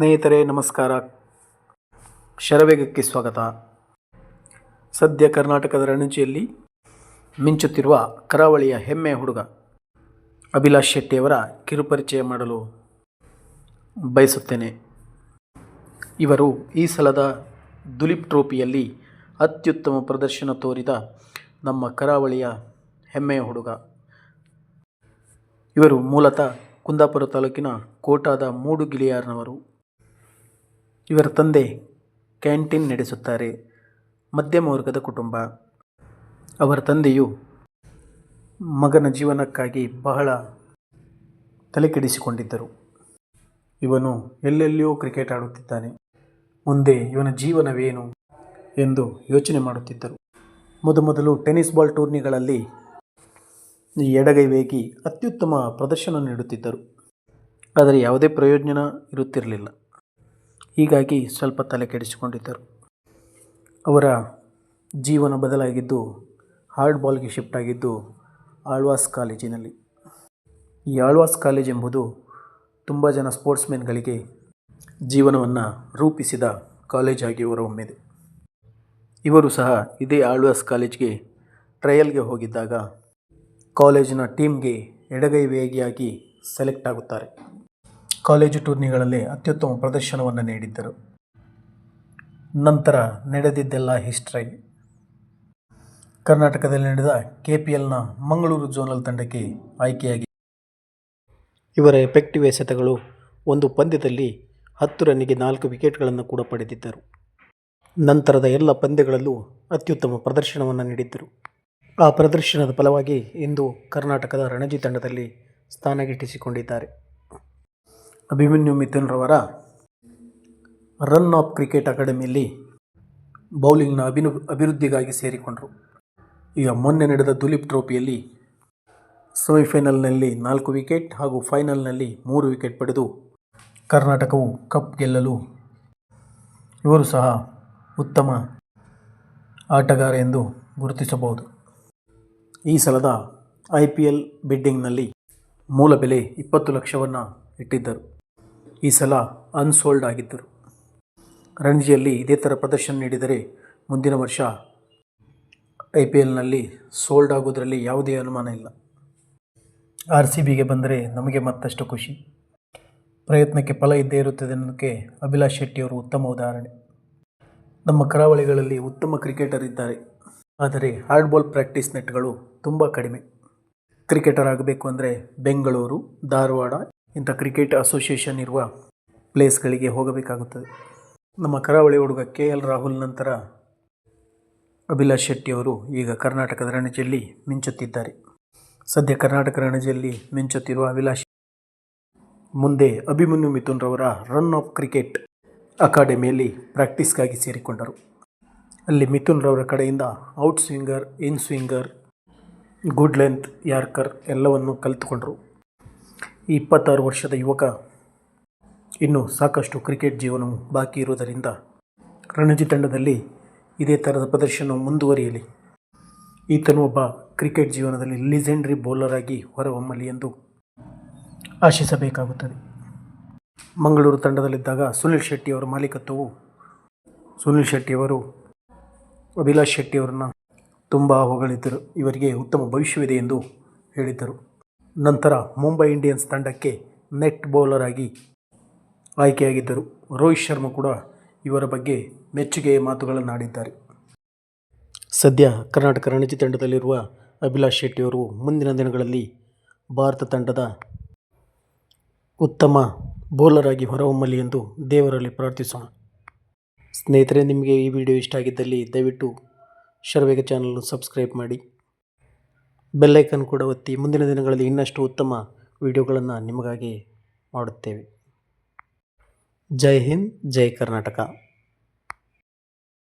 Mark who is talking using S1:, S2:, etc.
S1: ಸ್ನೇಹಿತರೆ, ನಮಸ್ಕಾರ. ಶರವೇಗಕ್ಕೆ ಸ್ವಾಗತ. ಸದ್ಯ ಕರ್ನಾಟಕದ ರಣಜಿಯಲ್ಲಿ ಮಿಂಚುತ್ತಿರುವ ಕರಾವಳಿಯ ಹೆಮ್ಮೆಯ ಹುಡುಗ ಅಭಿಲಾಷ್ ಶೆಟ್ಟಿಯವರ ಕಿರುಪರಿಚಯ ಮಾಡಲು ಬಯಸುತ್ತೇನೆ. ಇವರು ಈ ಸಲದ ದುಲೀಪ್ ಟ್ರೋಫಿಯಲ್ಲಿ ಅತ್ಯುತ್ತಮ ಪ್ರದರ್ಶನ ತೋರಿದ ನಮ್ಮ ಕರಾವಳಿಯ ಹೆಮ್ಮೆಯ ಹುಡುಗ. ಇವರು ಮೂಲತಃ ಕುಂದಾಪುರ ತಾಲೂಕಿನ ಕೋಟಾದ ಮೂಡುಗಿಳಿಯಾರ್ನವರು. ಇವರ ತಂದೆ ಕ್ಯಾಂಟೀನ್ ನಡೆಸುತ್ತಾರೆ. ಮಧ್ಯಮ ವರ್ಗದ ಕುಟುಂಬ. ಅವರ ತಂದೆಯು ಮಗನ ಜೀವನಕ್ಕಾಗಿ ಬಹಳ ತಲೆಕೆಡಿಸಿಕೊಂಡಿದ್ದರು. ಇವನು ಎಲ್ಲೆಲ್ಲಿಯೂ ಕ್ರಿಕೆಟ್ ಆಡುತ್ತಿದ್ದಾನೆ. ಮುಂದೆ ಇವನ ಜೀವನವೇನು ಎಂದು ಯೋಚನೆ ಮಾಡುತ್ತಿದ್ದರು. ಮೊದಮೊದಲು ಟೆನಿಸ್ ಬಾಲ್ ಟೂರ್ನಿಗಳಲ್ಲಿ ಎಡಗೈ ವೇಗಿ ಅತ್ಯುತ್ತಮ ಪ್ರದರ್ಶನ ನೀಡುತ್ತಿದ್ದರು. ಆದರೆ ಯಾವುದೇ ಪ್ರಯೋಜನ ಇರುತ್ತಿರಲಿಲ್ಲ. ಹೀಗಾಗಿ ಸ್ವಲ್ಪ ತಲೆ ಕೆಡಿಸಿಕೊಂಡಿದ್ದರು. ಅವರ ಜೀವನ ಬದಲಾಗಿದ್ದು ಹಾರ್ಡ್ ಬಾಲ್ಗೆ ಶಿಫ್ಟ್ ಆಗಿದ್ದು ಆಳ್ವಾಸ್ ಕಾಲೇಜಿನಲ್ಲಿ. ಈ ಆಳ್ವಾಸ್ ಕಾಲೇಜ್ ಎಂಬುದು ತುಂಬ ಜನ ಸ್ಪೋರ್ಟ್ಸ್ಮೆನ್ಗಳಿಗೆ ಜೀವನವನ್ನು ರೂಪಿಸಿದ ಕಾಲೇಜಾಗಿ ಹೊರಹೊಮ್ಮಿದೆ. ಇವರು ಸಹ ಇದೇ ಆಳ್ವಾಸ್ ಕಾಲೇಜ್ಗೆ ಟ್ರಯಲ್ಗೆ ಹೋಗಿದ್ದಾಗ ಕಾಲೇಜಿನ ಟೀಮ್ಗೆ ಎಡಗೈ ವೇಗಿಯಾಗಿ ಸೆಲೆಕ್ಟ್ ಆಗುತ್ತಾರೆ. ಕಾಲೇಜು ಟೂರ್ನಿಗಳಲ್ಲಿ ಅತ್ಯುತ್ತಮ ಪ್ರದರ್ಶನವನ್ನು ನೀಡಿದ್ದರು. ನಂತರ ನಡೆದಿದ್ದೆಲ್ಲ ಹಿಸ್ಟ್ರಿ. ಕರ್ನಾಟಕದಲ್ಲಿ ನಡೆದ ಕೆ ಪಿ ಎಲ್ನ ಮಂಗಳೂರು ಜೋನಲ್ ತಂಡಕ್ಕೆ ಆಯ್ಕೆಯಾಗಿ. ಇವರ ಎಫೆಕ್ಟಿವ್ ಎಸೆತಗಳು ಒಂದು ಪಂದ್ಯದಲ್ಲಿ ಹತ್ತು ರನ್ನಿಗೆ ನಾಲ್ಕು ವಿಕೆಟ್ಗಳನ್ನು ಕೂಡ ಪಡೆದಿದ್ದರು. ನಂತರದ ಎಲ್ಲ ಪಂದ್ಯಗಳಲ್ಲೂ ಅತ್ಯುತ್ತಮ ಪ್ರದರ್ಶನವನ್ನು ನೀಡಿದ್ದರು. ಆ ಪ್ರದರ್ಶನದ ಫಲವಾಗಿ ಇಂದು ಕರ್ನಾಟಕದ ರಣಜಿ ತಂಡದಲ್ಲಿ ಸ್ಥಾನ ಗಿಟ್ಟಿಸಿಕೊಂಡಿದ್ದಾರೆ ಅಭಿಮನ್ಯು ಮಿಥುನ್ರವರ ರನ್ ಆಫ್ ಕ್ರಿಕೆಟ್ ಅಕಾಡೆಮಿಯಲ್ಲಿ ಬೌಲಿಂಗ್ನ ಅಭಿನ, ಅಭಿವೃದ್ಧಿಗಾಗಿ ಸೇರಿಕೊಂಡರು. ಈಗ ಮೊನ್ನೆ ನಡೆದ ದುಲೀಪ್ ಟ್ರೋಫಿಯಲ್ಲಿ ಸೆಮಿಫೈನಲ್ನಲ್ಲಿ ನಾಲ್ಕು ವಿಕೆಟ್ ಹಾಗೂ ಫೈನಲ್ನಲ್ಲಿ ಮೂರು ವಿಕೆಟ್ ಪಡೆದು ಕರ್ನಾಟಕವು ಕಪ್ ಗೆಲ್ಲಲು ಇವರು ಸಹ ಉತ್ತಮ ಆಟಗಾರ ಎಂದು ಗುರುತಿಸಬಹುದು. ಈ ಸಲದ ಐ ಪಿ ಎಲ್ ಬಿಡ್ಡಿಂಗ್ನಲ್ಲಿ ಮೂಲ ಬೆಲೆ ಇಪ್ಪತ್ತು ಲಕ್ಷವನ್ನು ಇಟ್ಟಿದ್ದರು. ಈ ಸಲ ಅನ್ಸೋಲ್ಡ್ ಆಗಿದ್ದರು. ರಣಜಿಯಲ್ಲಿ ಇದೇ ಥರ ಪ್ರದರ್ಶನ ನೀಡಿದರೆ ಮುಂದಿನ ವರ್ಷ ಐ ಪಿ ಎಲ್ನಲ್ಲಿ ಸೋಲ್ಡ್ ಆಗೋದರಲ್ಲಿ ಯಾವುದೇ ಅನುಮಾನ ಇಲ್ಲ. ಆರ್ ಸಿ ಬಿಗೆ ಬಂದರೆ ನಮಗೆ ಮತ್ತಷ್ಟು ಖುಷಿ. ಪ್ರಯತ್ನಕ್ಕೆ ಫಲ ಇದ್ದೇ ಇರುತ್ತದೆ ಅನ್ನೋದಕ್ಕೆ ಅಭಿಲಾಷ್ ಶೆಟ್ಟಿಯವರು ಉತ್ತಮ ಉದಾಹರಣೆ. ನಮ್ಮ ಕರಾವಳಿಗಳಲ್ಲಿ ಉತ್ತಮ ಕ್ರಿಕೆಟರ್ ಇದ್ದಾರೆ. ಆದರೆ ಹಾರ್ಡ್ ಬಾಲ್ ಪ್ರಾಕ್ಟೀಸ್ ನೆಟ್ಗಳು ತುಂಬ ಕಡಿಮೆ. ಕ್ರಿಕೆಟರ್ ಆಗಬೇಕು ಅಂದರೆ ಬೆಂಗಳೂರು, ಧಾರವಾಡ ಇಂಥ ಕ್ರಿಕೆಟ್ ಅಸೋಸಿಯೇಷನ್ ಇರುವ ಪ್ಲೇಸ್ಗಳಿಗೆ ಹೋಗಬೇಕಾಗುತ್ತದೆ. ನಮ್ಮ ಕರಾವಳಿ ಹುಡುಗ ಕೆ ಎಲ್ ರಾಹುಲ್ ನಂತರ ಅಭಿಲಾಷ್ ಶೆಟ್ಟಿಯವರು ಈಗ ಕರ್ನಾಟಕದ ರಣಜಿಯಲ್ಲಿ ಮಿಂಚುತ್ತಿದ್ದಾರೆ. ಸದ್ಯ ಕರ್ನಾಟಕ ರಣಜಿಯಲ್ಲಿ ಮಿಂಚುತ್ತಿರುವ ಅಭಿಲಾಷ್ ಮುಂದೆ ಅಭಿಮನ್ಯು ಮಿಥುನ್ರವರ ರನ್ ಆಫ್ ಕ್ರಿಕೆಟ್ ಅಕಾಡೆಮಿಯಲ್ಲಿ ಪ್ರಾಕ್ಟೀಸ್ಗಾಗಿ ಸೇರಿಕೊಂಡರು. ಅಲ್ಲಿ ಮಿಥುನ್ ರವರ ಕಡೆಯಿಂದ out swinger, in swinger, good length, yorker ಎಲ್ಲವನ್ನು ಕಲಿತುಕೊಂಡರು. ಈ ಇಪ್ಪತ್ತಾರು ವರ್ಷದ ಯುವಕ. ಇನ್ನು ಸಾಕಷ್ಟು ಕ್ರಿಕೆಟ್ ಜೀವನವು ಬಾಕಿ ಇರುವುದರಿಂದ ರಣಜಿ ತಂಡದಲ್ಲಿ ಇದೇ ಥರದ ಪ್ರದರ್ಶನ ಮುಂದುವರಿಯಲಿ. ಈತನು ಒಬ್ಬ ಕ್ರಿಕೆಟ್ ಜೀವನದಲ್ಲಿ ಲಿಜೆಂಡ್ರಿ ಬೌಲರ್ ಆಗಿ ಹೊರಹೊಮ್ಮಲಿ ಎಂದು ಆಶಿಸಬೇಕಾಗುತ್ತದೆ. ಮಂಗಳೂರು ತಂಡದಲ್ಲಿದ್ದಾಗ ಸುನಿಲ್ ಶೆಟ್ಟಿಯವರ ಮಾಲೀಕತ್ವವು ಸುನಿಲ್ ಶೆಟ್ಟಿಯವರು ಅಭಿಲಾಷ್ ಶೆಟ್ಟಿಯವರನ್ನು ತುಂಬ ಹೊಗಳಿದ್ದರು ಇವರಿಗೆ ಉತ್ತಮ ಭವಿಷ್ಯವಿದೆ ಎಂದು ಹೇಳಿದ್ದರು. ನಂತರ ಮುಂಬೈ ಇಂಡಿಯನ್ಸ್ ತಂಡಕ್ಕೆ ನೆಟ್ ಬೌಲರ್ ಆಗಿ ಆಯ್ಕೆಯಾಗಿದ್ದರು. ರೋಹಿತ್ ಶರ್ಮಾ ಕೂಡ ಇವರ ಬಗ್ಗೆ ಮೆಚ್ಚುಗೆಯ ಮಾತುಗಳನ್ನು ಆಡಿದ್ದಾರೆ ಸದ್ಯ ಕರ್ನಾಟಕ ರಣಜಿ ತಂಡದಲ್ಲಿರುವ ಅಭಿಲಾಷ್ ಶೆಟ್ಟಿಯವರು ಮುಂದಿನ ದಿನಗಳಲ್ಲಿ ಭಾರತ ತಂಡದ ಉತ್ತಮ ಬೌಲರ್ ಆಗಿ ಹೊರಹೊಮ್ಮಲಿ ಎಂದು ದೇವರಲ್ಲಿ ಪ್ರಾರ್ಥಿಸೋಣ. ಸ್ನೇಹಿತರೆ, ನಿಮಗೆ ಈ ವಿಡಿಯೋ ಇಷ್ಟ ಆಗಿದ್ದಲ್ಲಿ ದಯವಿಟ್ಟು ಶರವೇಗ ಚಾನಲ್ನ ಸಬ್ಸ್ಕ್ರೈಬ್ ಮಾಡಿ. ಬೆಲ್ಲೈಕನ್ ಕೂಡ ಒತ್ತಿ ಮುಂದಿನ ದಿನಗಳಲ್ಲಿ ಇನ್ನಷ್ಟು ಉತ್ತಮ ವಿಡಿಯೋಗಳನ್ನು ನಿಮಗಾಗಿ ಮಾಡುತ್ತೇವೆ. ಜೈ ಹಿಂದ್ ಜೈ ಕರ್ನಾಟಕ.